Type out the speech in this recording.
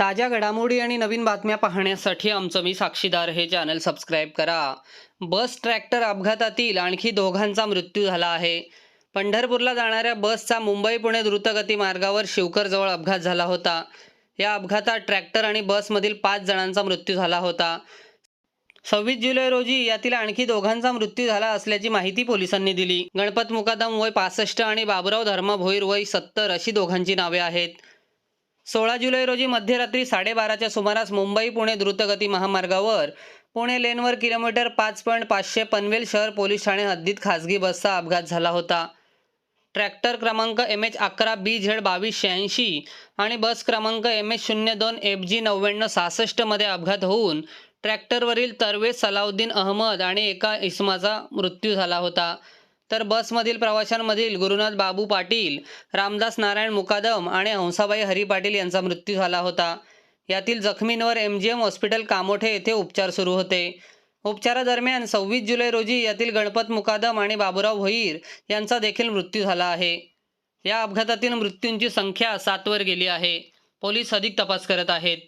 ताज्या घडामोडी आणि नवीन बातम्या पाहण्यासाठी आमचं मी साक्षीदार हे चॅनल सबस्क्राईब करा. बस ट्रॅक्टर अपघातातील आणखी दोघांचा मृत्यू झाला आहे. पंढरपूरला जाणाऱ्या बसचा मुंबई पुणे द्रुतगती मार्गावर शिवकरजवळ अपघात झाला होता. या अपघातात ट्रॅक्टर आणि बसमधील पाच जणांचा मृत्यू झाला होता. सव्वीस जुलै रोजी यातील आणखी दोघांचा मृत्यू झाला असल्याची माहिती पोलिसांनी दिली. गणपत मुकादम वय पासष्ट आणि बाबुराव धर्म भोईर वय सत्तर अशी दोघांची नावे आहेत. सोळा जुलै रोजी मध्यरात्री साडेबाराच्या सुमारास मुंबई पुणे द्रुतगती महामार्गावर पुणे लेनवर किलोमीटर पाच पॉईंट पाचशे पनवेल शहर पोलीस ठाणे हद्दीत खासगी बसचा अपघात झाला होता. ट्रॅक्टर क्रमांक एम एच अकरा बी झेड बावीस शहाऐंशी आणि बस क्रमांक एम एच शून्य दोन एफ जी नव्याण्णव सहासष्टमध्ये अपघात होऊन ट्रॅक्टरवरील तरवे सलाउद्दीन अहमद आणि एका इसमाचा मृत्यू झाला होता. तर बसमधील प्रवाशांमधील गुरुनाथ बाबू पाटील रामदास नारायण मुकादम आणि हंसाबाई हरी पाटील यांचा मृत्यू झाला होता. यातील जखमींवर M G M hospital Kamothe येथे उपचार सुरू होते. उपचारादरम्यान सव्वीस जुलै रोजी यातील गणपत मुकादम आणि बाबुराव भोईर यांचा देखील मृत्यू झाला आहे. या अपघातातील मृत्यूंची संख्या सातवर गेली आहे. पोलीस अधिक तपास करत आहेत.